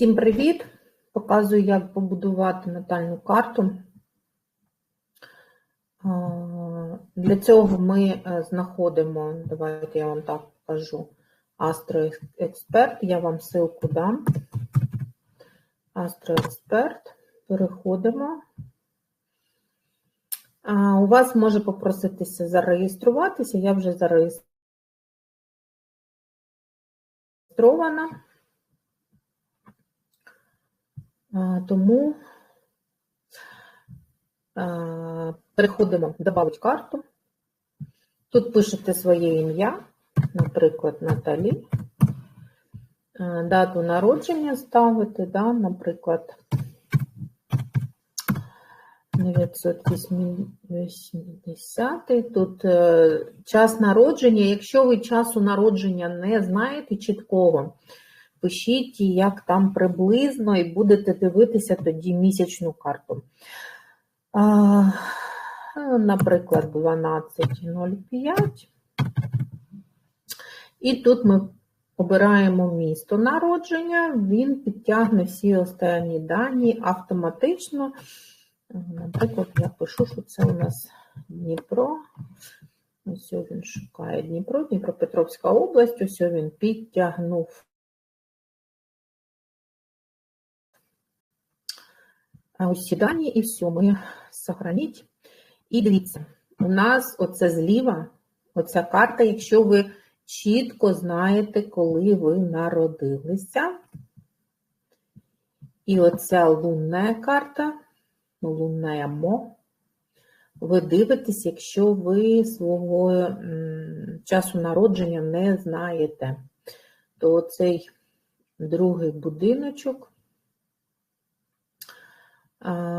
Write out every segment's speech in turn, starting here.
Всім привіт! Показую, як побудувати натальну карту. Для цього ми е, знаходимо, давайте я вам так покажу, Астроексперт. Я вам ссылку дам. Астроексперт. Переходимо. У вас може попроситися зареєструватися, я вже зареєстрована. Тому переходимо «Добавить карту. Тут пишете своє ім'я, наприклад, Наталі, дату народження ставите, да, наприклад, 980. Тут е, час народження. Якщо ви часу народження не знаєте чіткого, пишіть, як там приблизно, і будете дивитися тоді місячну карту. Наприклад, 12.05. І тут ми обираємо місто народження, він підтягне всі останні дані автоматично. Наприклад, я пишу, що це у нас Дніпро. Ось він шукає Дніпро, Дніпропетровська область, ось він підтягнув усі дані, і все, ми сохраніть. І дивіться, у нас оце зліва, оця карта, якщо ви чітко знаєте, коли ви народилися. І оця лунна карта, лунна мо, ви дивитесь, якщо ви свого часу народження не знаєте, то цей другий будиночок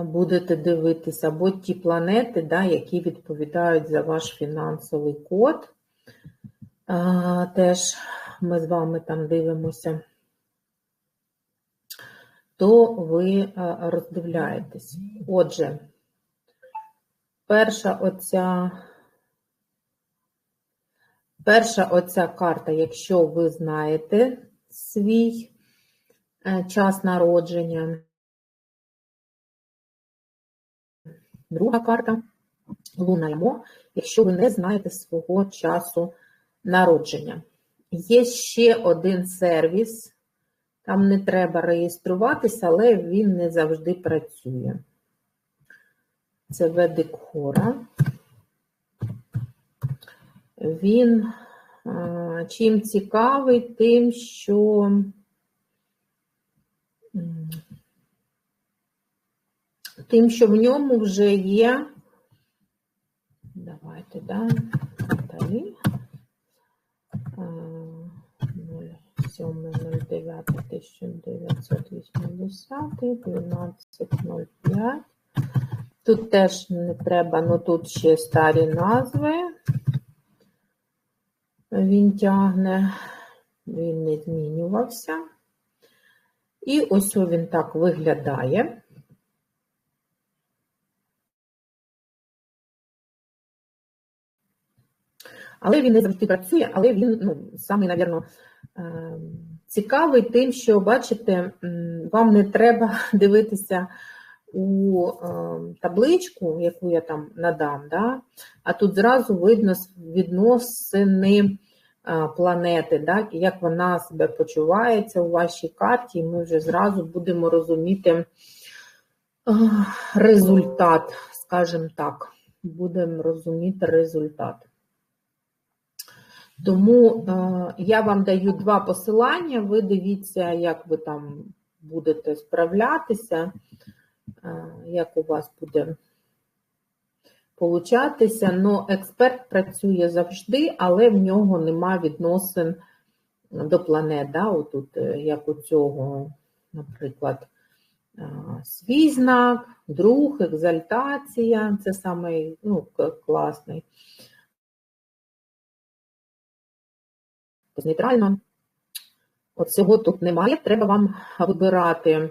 будете дивитися, або ті планети, да, які відповідають за ваш фінансовий код. Теж ми з вами там дивимося, то ви роздивляєтесь. Отже, перша оця, перша оця карта, якщо ви знаєте свій е, час народження, Друга карта Луна Ямо, якщо ви не знаєте свого часу народження. Є ще один сервіс, там не треба реєструватися, але він не завжди працює. Це Ведикхора. Він чим цікавий, тим, що тим, що в ньому вже є, давайте, да, Наталі, 7.09.1980, Тут теж не треба, ну тут ще старі назви. Він тягне, він не змінювався. І ось він так виглядає. Але він не завжди працює, але він ну, саме, навірно, цікавий тим, що, бачите, вам не треба дивитися у табличку, яку я там надам, да? а тут зразу видно відносини планети, да? як вона себе почувається у вашій карті, і ми вже зразу будемо розуміти результат, скажімо так, будемо розуміти результат. Тому е, я вам даю два посилання, ви дивіться, як ви там будете справлятися, е, як у вас буде получатися. Ну, експерт працює завжди, але в нього нема відносин до планет. Да? Отут, е, як у цього, наприклад, свій знак, друг, екзальтація це самий ну, класний. Нейтрально. От цього тут немає. Треба вам вибирати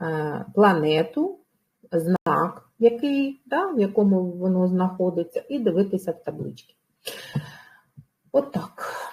е, планету, знак, який, да, в якому воно знаходиться, і дивитися в таблички. Отак.